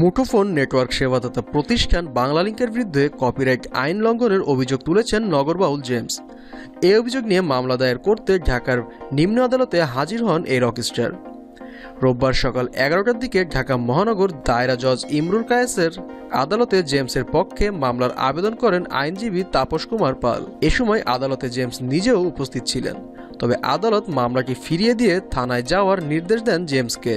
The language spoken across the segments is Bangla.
মুঠোফোন নেটওয়ার্ক সেবাদাতা প্রতিষ্ঠান বাংলালিংকের বিরুদ্ধে কপিরাইট আইন লঙ্ঘনের অভিযোগ তুলেছেন নগরবাউল জেমস। এই অভিযোগ নিয়ে মামলা দায়ের করতে ঢাকার নিম্ন আদালতে হাজির হন এই রকস্টার রোববার সকাল এগারোটার দিকে ঢাকা মহানগর দায়রা জজ ইমরুল কায়েসের আদালতে জেমসের পক্ষে মামলার আবেদন করেন আইনজীবী তাপস কুমার পাল। এ সময় আদালতে জেমস নিজেও উপস্থিত ছিলেন। তবে আদালত মামলাটি ফিরিয়ে দিয়ে থানায় যাওয়ার নির্দেশ দেন জেমসকে।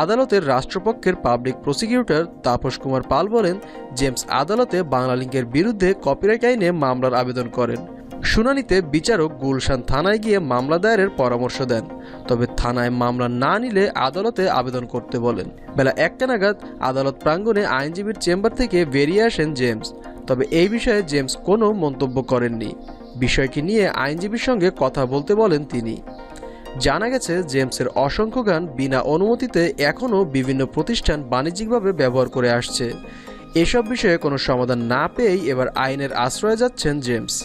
আদালতের রাষ্ট্রপক্ষের পাবলিক প্রসিকিউটর তাপস কুমার পাল বলেন, জেমস আদালতে বাংলালিংকের বিরুদ্ধে কপিরাইট আইনে মামলার আবেদন করেন। শুনানিতে বিচারক গুলশান থানায় গিয়ে মামলা দায়েরের পরামর্শ দেন। তবে থানায় মামলা না নিলে আদালতে আবেদন করতে বলেন। বেলা একটা নাগাদ আদালত প্রাঙ্গণে আইনজীবীর চেম্বার থেকে বেরিয়ে আসেন জেমস। তবে এই বিষয়ে জেমস কোনো মন্তব্য করেননি। বিষয়টি নিয়ে আইনজীবীর সঙ্গে কথা বলতে বলেন তিনি। জানা গেছে, জেমসের অসংখ্য গান বিনা অনুমতিতে এখনও বিভিন্ন প্রতিষ্ঠান বাণিজ্যিকভাবে ব্যবহার করে আসছে। এসব বিষয়ে কোনো সমাধান না পেয়েই এবার আইনের আশ্রয়ে যাচ্ছেন জেমস।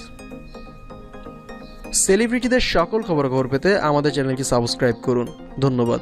সেলিব্রিটিদের সকল খবরাখবর পেতে আমাদের চ্যানেলটি সাবস্ক্রাইব করুন। ধন্যবাদ।